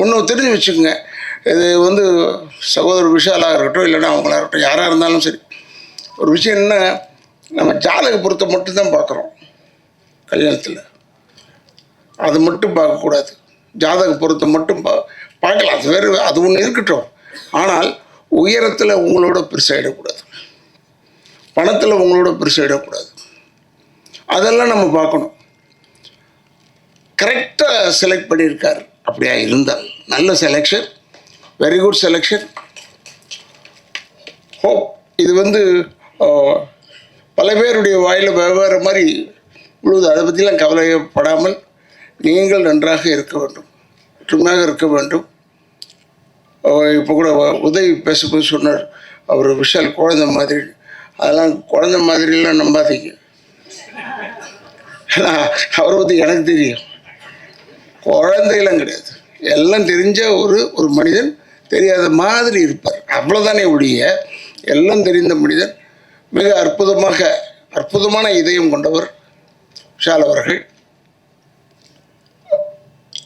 ஒன்று தெரிஞ்சு வச்சுக்கோங்க. இது வந்து சகோதரர் விஷாலாக இருக்கட்டும் இல்லைன்னா அவங்களா இருக்கட்டும் யாராக இருந்தாலும் சரி. ஒரு விஷயம் என்ன நம்ம ஜாதக பொருத்தம் மட்டும்தான் பார்க்குறோம் கல்யாணத்தில். அது மட்டும் பார்க்கக்கூடாது ஜாதக பொருத்தம் மட்டும் பா பார்க்கலாம். அது வேறு அது ஒன்று இருக்கட்டும். ஆனால் உயரத்தில் உங்களோட பெருசாகிடக்கூடாது பணத்தில் உங்களோட பெருசாகிடக்கூடாது அதெல்லாம் நம்ம பார்க்கணும். கரெக்டாக செலக்ட் பண்ணியிருக்கார். அப்படியா இருந்தால் நல்ல selection very good selection hope இது வந்து பல பேருடைய வாயில் வெவ்வேறு மாதிரி உழுது. அதை பற்றிலாம் கவலைப்படாமல் நீங்கள் நன்றாக இருக்க வேண்டும். ஒற்றுமையாக இருக்க வேண்டும். இப்போ கூட உதவி பேசும்போது சொன்னார் அவர் விஷால் குழந்தை மாதிரி. அதெல்லாம் குழந்தை மாதிரிலாம் நம்பாதீங்க. ஏன்னா அவரை பற்றி எனக்கு தெரியும். குழந்தையெல்லாம் கிடையாது. எல்லாம் தெரிஞ்ச ஒரு ஒரு மனிதன் தெரியாத மாதிரி இருப்பார். அவ்வளோதானே ஒழிய எல்லாம் தெரிந்த மனிதன் மிக அற்புதமாக அற்புதமான இதயம் கொண்டவர் விஷால் அவர்கள்.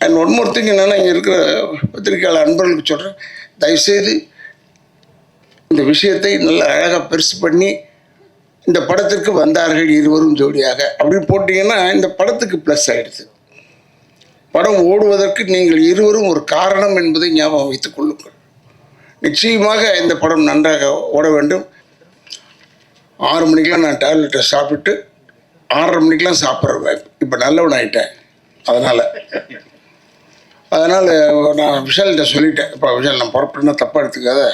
அண்ட் ஒன் மோர் திங் என்னென்னா இங்கே இருக்கிற பத்திரிகையாளர் அன்பர்களுக்கு சொல்கிறேன் தயவுசெய்து இந்த விஷயத்தை நல்ல அழகாக பெருசு பண்ணி இந்த படத்திற்கு வந்தார்கள் இருவரும் ஜோடியாக. அப்படின்னு போட்டிங்கன்னா இந்த படத்துக்கு ப்ளஸ் ஆகிடுது படம் ஓடுவதற்கு நீங்கள் இருவரும் ஒரு காரணம் என்பதை ஞாபகம் வைத்துக் கொள்ளுங்கள். நிச்சயமாக இந்த படம் நன்றாக ஓட வேண்டும். ஆறு மணிக்கெலாம் நான் டேப்லெட்டை சாப்பிட்டு ஆறரை மணிக்கெலாம் சாப்பிட்றேன். இப்போ நல்லவனாயிட்டேன். அதனால். அதனால் நான் விஷால்கிட்ட சொல்லிட்டேன். இப்போ விஷால் நான் புறப்பட்டுனா தப்பாக எடுத்துக்காத.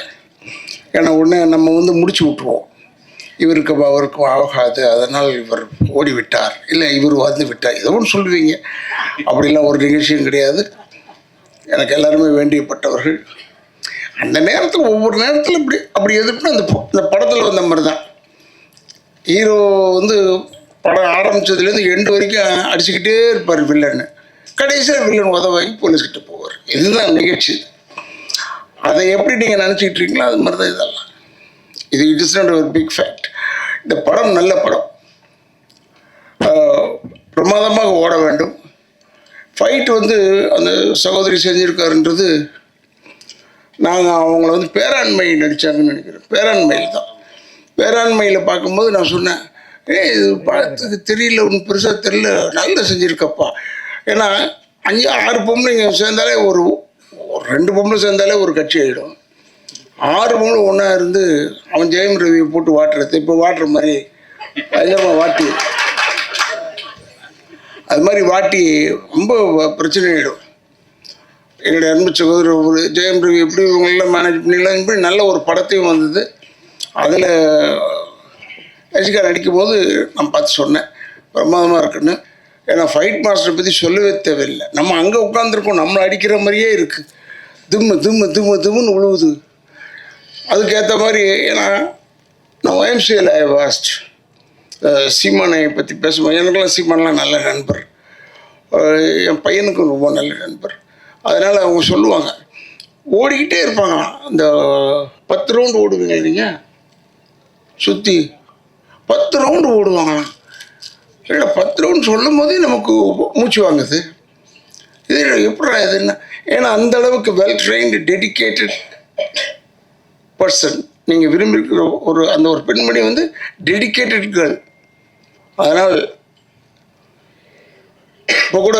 ஏன்னா உடனே நம்ம வந்து முடிச்சு விட்ருவோம் இவருக்கு அவருக்கும் ஆகாது. அதனால் இவர் ஓடிவிட்டார். இல்லை இவர் வந்து விட்டார். ஏதோ ஒன்று சொல்லுவீங்க. அப்படிலாம் ஒரு நிகழ்ச்சியும் கிடையாது. எனக்கு எல்லாருமே வேண்டியப்பட்டவர்கள். அந்த நேரத்தில் ஒவ்வொரு நேரத்தில் இப்படி அப்படி எதிர்ப்புனா அந்த இந்த படத்தில் வந்த மாதிரி தான் ஹீரோ வந்து படம் ஆரம்பிச்சதுலேருந்து எண்டு வரைக்கும் அடிச்சுக்கிட்டே இருப்பார் வில்லன்னு. கடைசியாக வில்லன் உதவாங்கி போலீஸ்கிட்ட போவார். இதுதான் நிகழ்ச்சி. அதை எப்படி நீங்கள் நினச்சிக்கிட்டு இருக்கீங்களோ அது மாதிரி தான் இதெல்லாம். இது இட் இஸ் நாட் ஒரு பிக் ஃபேக்ட். இந்த படம் நல்ல படம். பிரமாதமாக ஓட வேண்டும். ஃபைட் வந்து அந்த சகோதரி செஞ்சுருக்காருன்றது நாங்கள் அவங்கள வந்து பேராண்மை நடித்தாங்கன்னு நினைக்கிறேன். பேராண்மையில் தான். பேராண்மையில் பார்க்கும்போது நான் சொன்னேன் ஏய் இது படத்துக்கு தெரியல ஒன்றும் பெருசாக தெரியல நல்லா செஞ்சுருக்கப்பா. ஏன்னா அஞ்சு ஆறு பொம்பளைங்க சேர்ந்தாலே ஒரு ஒரு ரெண்டு பொம்பளை சேர்ந்தாலே ஒரு கட்சி ஆகிடும் ஆறு ஒன்றா இருந்து அவன் ஜெயம் ரவி போட்டு வாட்டுறது. இப்போ வாட்டுற மாதிரி பயங்கரமாக வாட்டி. அது மாதிரி வாட்டி ரொம்ப பிரச்சனை ஆகிடும் என்னுடைய அன்பு சகோதரர் ஒரு ஜெயம் ரவி எப்படி இவங்களெல்லாம் மேனேஜ் பண்ணிடலாம் இப்படி நல்ல ஒரு படத்தையும் வந்தது. அதில் ரசிகா நடிக்கும்போது நான் பார்த்து சொன்னேன் பிரமாதமாக இருக்குன்னு. ஏன்னா ஃபைட் மாஸ்டரை பற்றி சொல்லவே தேவையில்லை. நம்ம அங்கே உட்காந்துருக்கோம் நம்மளை அடிக்கிற மாதிரியே இருக்குது திம்மு திம்மு திம்மு திம்முன்னு உழுவுது. அதுக்கேற்ற மாதிரி ஏன்னா நான் ஒயம்சியில் ஐ வாஸ்ட் சீமானை பற்றி பேசும்போது எனக்கெல்லாம் சீமானெலாம் நல்ல நண்பர். என் பையனுக்கும் ரொம்ப நல்ல நண்பர். அதனால் அவங்க சொல்லுவாங்க ஓடிக்கிட்டே இருப்பாங்களாம். இந்த பத்து ரவுண்டு ஓடுவீங்க நீங்கள் சுற்றி பத்து ரவுண்டு ஓடுவாங்களாம். இல்லை பத்து ரவுண்டு சொல்லும் போதே நமக்கு மூச்சு வாங்குது. இது எப்படா இதுன்னா ஏன்னா அந்த அளவுக்கு வெல் ட்ரெயின்டு டெடிக்கேட்டட் பர்சன் நீங்கள் விரும்பியிருக்கிற ஒரு அந்த ஒரு பெண்மணி வந்து டெடிக்கேட்டட் கேர்ள் அதனால் இப்போ கூட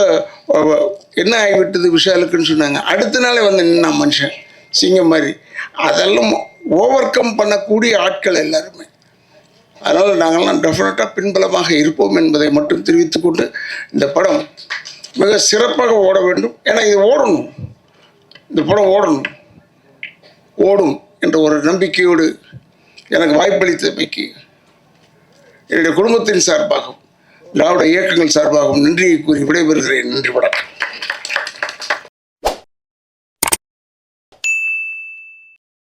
என்ன ஆகிவிட்டது விஷாலுக்குன்னு சொன்னாங்க. அடுத்த நாளே வந்து நின்னா மனுஷன் சிங்கம் மாதிரி. அதெல்லாம் ஓவர் கம் பண்ணக்கூடிய ஆட்கள் எல்லாருமே. அதனால் நாங்கள்லாம் டெஃபினட்டாக பின்பலமாக இருப்போம் என்பதை மட்டும் தெரிவித்துக்கொண்டு இந்த படம் மிக சிறப்பாக ஓட வேண்டும். ஏன்னா இது ஓடணும். இந்த படம் ஓடணும். ஓடும். என்ற ஒரு நம்பிக்கையோடு எனக்கு வாய்ப்பளித்தமைக்கு என்னுடைய குடும்பத்தின் சார்பாகவும் திராவிட இயக்கங்கள் சார்பாகவும் நன்றியை கூறி விடைபெறுகிறேன். நன்றி வணக்கம்.